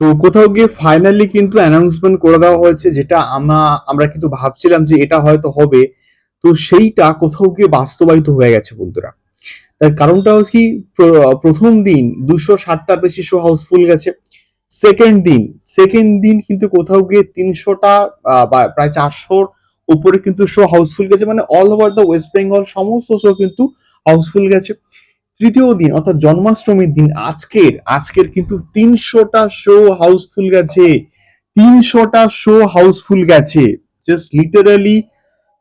তো কোথাও গিয়ে ফাইনালি কিন্তু অ্যানাউন্সমেন্ট করে দেওয়া হয়েছে যেটা আমরা আমরা কিন্তু ভাবছিলাম যে এটা হয়তো হবে। তো সেইটা কোথাও গিয়ে বাস্তবায়িত হয়ে গেছে বন্ধুরা। তার কারণটা হচ্ছে কি প্রথম দিন দুশো ষাটটার বেশি শো হাউসফুল গেছে। সেকেন্ড দিন সেকেন্ড দিন কিন্তু কোথাও গিয়ে তিনশোটা প্রায় চারশোর উপরে কিন্তু শো হাউসফুল গেছে। মানে all over the West Bengal সমস্ত শো কিন্তু হাউসফুল গেছে। তৃতীয় দিন, অর্থাৎ জন্মাষ্টমীর দিন আজকের আজকের কিন্তু তিনশোটা শো হাউসফুল গেছে। তিনশোটা শো হাউসফুল গেছে। জাস্ট লিটারালি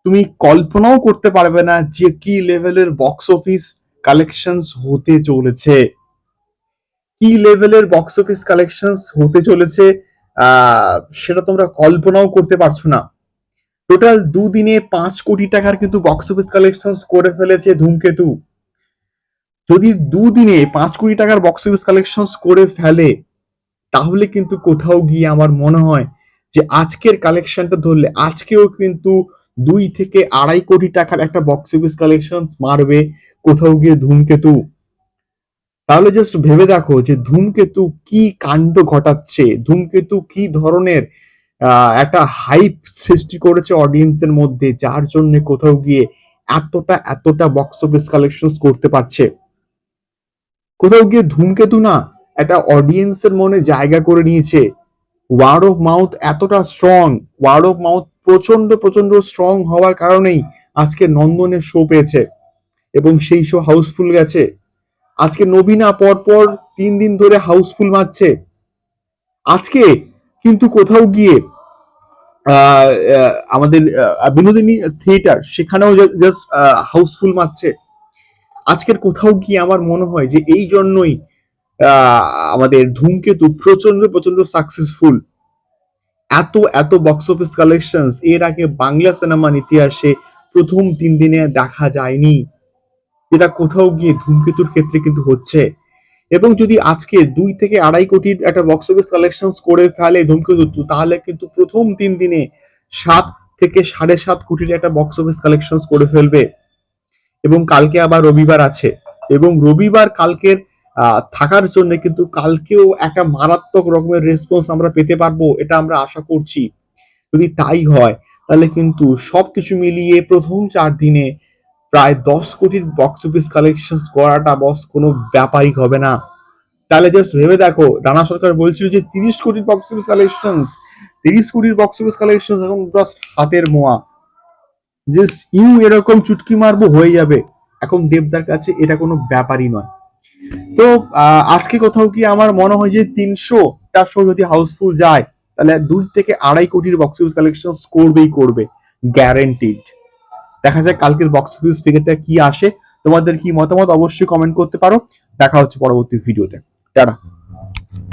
তুমি কল্পনাও করতে পারবে না যে কি লেভেলের বক্স অফিস কালেকশনস হতে চলেছে। কি লেভেলের বক্স অফিস কালেকশনস হতে চলেছে সেটা তোমরা কল্পনাও করতে পারছ না। টোটাল দুদিনে পাঁচ কোটি টাকার কিন্তু বক্স অফিস কালেকশনস করে ফেলেছে ধূমকেতু। যদি দুদিনে পাঁচ কোটি টাকার বক্স অফিস কালেকশনস করে ফেলে, তাহলে কিন্তু কোথাও গিয়ে আমার মনে হয় যে আজকের কালেকশনটা ধরলে আজকেও কিন্তু দুই থেকে আড়াই কোটি টাকার একটা বক্স অফিস কালেকশন মারবে কোথাও গিয়ে ধূমকেতু। তাহলে জাস্ট ভেবে দেখো যে ধূমকেতু কি কাণ্ড ঘটাচ্ছে, ধূমকেতু কি ধরনের একটা হাইপ সৃষ্টি করেছে অডিয়েন্সের মধ্যে, যার জন্য কোথাও গিয়ে এতটা এতটা বক্স অফিস কালেকশন করতে পারছে। কোথাও গিয়ে ধূমকেতু না একটা অডিয়েন্সের মনে জায়গা করে নিয়েছে। ওয়ার্ড অফ মাউথ এতটা স্ট্রং ওয়ার্ড অফ মাউথ প্রচণ্ড প্রচণ্ড স্ট্রং হওয়ার কারণেই আজকে নন্দনের শো পেয়েছে এবং সেই শো হাউসফুল গেছে। আজকে নবীনা পরপর তিন দিন ধরে হাউসফুল মারছে। আজকে কিন্তু কোথাও গিয়ে আমাদের বিনোদিনী থিয়েটার সেখানেও জাস্ট হাউসফুল মারছে। আজকের কোথাও গিয়ে আমার মনে হয় যে এই জন্যই আমাদের ধূমকেতু প্রচণ্ড প্রচণ্ড সাকসেসফুল এত এত বক্স অফিস কালেকশন এর আগে বাংলা সিনেমার ইতিহাসে প্রথম তিন দিনে দেখা যায়নি। এটা কোথাও গিয়ে ধূমকেতুর ক্ষেত্রে কিন্তু হচ্ছে। এবং যদি আজকে দুই থেকে আড়াই কোটির একটা বক্স অফিস কালেকশন করে ফেলে ধূমকেতু তাহলে কিন্তু প্রথম তিন দিনে সাত থেকে সাড়ে সাত কোটির একটা বক্স অফিস কালেকশন করে ফেলবে। এবং কালকে আবার রবিবার আছে। এবং রবিবার কালকের থাকার জন্য কিন্তু কালকেও একটা মারাত্মক রকমের রেসপন্স আমরা পেতে পারব, এটা আমরা আশা করছি। যদি তাই হয়, তাহলে কিন্তু সবকিছু মিলিয়ে প্রথম চার দিনে প্রায় দশ কোটির বক্স অফিস কালেকশন করাটা বস কোনো ব্যাপারই হবে না। তাহলে জাস্ট ভেবে দেখো, রানা সরকার বলছিল যে তিরিশ কোটির বক্স অফিস কালেকশন তিরিশ কোটির বক্স অফিস কালেকশন এখন জাস্ট হাতের মোয়া। জাস্ট ইউ এরকম চুটকি মারবো হয়ে যাবে। এখন দেবদার কাছে এটা কোনো ব্যাপারই নয়। তো আজকে কোথাও কি আমার মনে হয় যে তিনশোটা শো যদি হাউসফুল যায়, তাহলে দুই থেকে আড়াই কোটির বক্স অফিস কালেকশন করবেই করবে গ্যারেন্টিড দেখা যাক কালকের বক্স অফিস ফিগারটা কি আসে। তোমাদের কি মতামত অবশ্যই কমেন্ট করতে পারো। দেখা হচ্ছে পরবর্তী ভিডিওতে টাটা।